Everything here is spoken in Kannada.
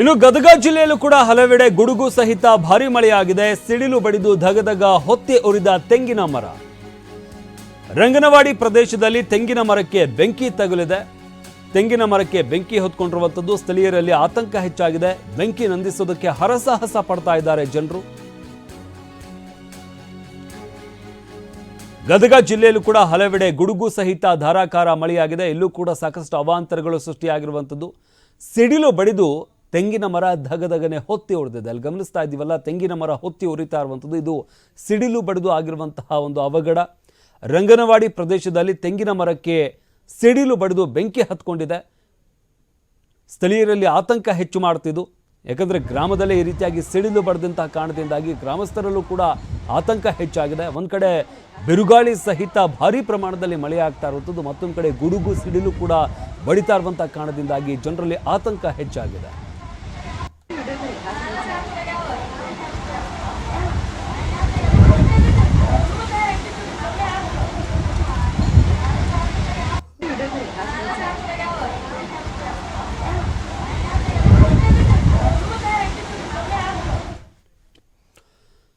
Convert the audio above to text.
ಇನ್ನು ಗದಗ ಜಿಲ್ಲೆಯಲ್ಲೂ ಕೂಡ ಹಲವೆಡೆ ಗುಡುಗು ಸಹಿತ ಭಾರಿ ಮಳೆಯಾಗಿದೆ. ಸಿಡಿಲು ಬಡಿದು ಧಗಧಗ ಹೊತ್ತಿ ಉರಿದ ತೆಂಗಿನ ಮರ. ರಂಗನವಾಡಿ ಪ್ರದೇಶದಲ್ಲಿ ತೆಂಗಿನ ಮರಕ್ಕೆ ಬೆಂಕಿ ತಗುಲಿದೆ. ತೆಂಗಿನ ಮರಕ್ಕೆ ಬೆಂಕಿ ಹೊತ್ಕೊಂಡಿರುವಂಥದ್ದು ಸ್ಥಳೀಯರಲ್ಲಿ ಆತಂಕ ಹೆಚ್ಚಾಗಿದೆ. ಬೆಂಕಿ ನಂದಿಸೋದಕ್ಕೆ ಹರಸಾಹಸ ಪಡ್ತಾ ಇದ್ದಾರೆ ಜನರು. ಗದಗ ಜಿಲ್ಲೆಯಲ್ಲೂ ಕೂಡ ಹಲವೆಡೆ ಗುಡುಗು ಸಹಿತ ಧಾರಾಕಾರ ಮಳೆಯಾಗಿದೆ. ಇಲ್ಲೂ ಕೂಡ ಸಾಕಷ್ಟು ಅವಾಂತರಗಳು ಸೃಷ್ಟಿಯಾಗಿರುವಂಥದ್ದು. ಸಿಡಿಲು ಬಡಿದು ತೆಂಗಿನ ಮರ ಧಗಧಗನೆ ಹೊತ್ತಿ ಹೊಡೆದಿದೆ. ಅಲ್ಲಿ ಗಮನಿಸ್ತಾ ಇದ್ದೀವಲ್ಲ, ತೆಂಗಿನ ಮರ ಹೊತ್ತಿ ಉರಿತಾ ಇರುವಂಥದ್ದು. ಇದು ಸಿಡಿಲು ಬಡಿದು ಆಗಿರುವಂತಹ ಒಂದು ಅವಘಡ. ರಂಗನವಾಡಿ ಪ್ರದೇಶದಲ್ಲಿ ತೆಂಗಿನ ಮರಕ್ಕೆ ಸಿಡಿಲು ಬಡಿದು ಬೆಂಕಿ ಹತ್ಕೊಂಡಿದೆ. ಸ್ಥಳೀಯರಲ್ಲಿ ಆತಂಕ ಹೆಚ್ಚು ಮಾಡ್ತಿದ್ದು. ಯಾಕಂದರೆ ಗ್ರಾಮದಲ್ಲೇ ಈ ರೀತಿಯಾಗಿ ಸಿಡಿಲು ಬಡಿದಂತಹ ಕಾರಣದಿಂದಾಗಿ ಗ್ರಾಮಸ್ಥರಲ್ಲೂ ಕೂಡ ಆತಂಕ ಹೆಚ್ಚಾಗಿದೆ. ಒಂದು ಕಡೆ ಬಿರುಗಾಳಿ ಸಹಿತ ಭಾರಿ ಪ್ರಮಾಣದಲ್ಲಿ ಮಳೆ ಆಗ್ತಾ ಇರುವಂಥದ್ದು. ಮತ್ತೊಂದು ಕಡೆ ಗುಡುಗು, ಸಿಡಿಲು ಕೂಡ ಬಡಿತಾ ಇರುವಂಥ ಕಾರಣದಿಂದಾಗಿ ಜನರಲ್ಲಿ ಆತಂಕ ಹೆಚ್ಚಾಗಿದೆ.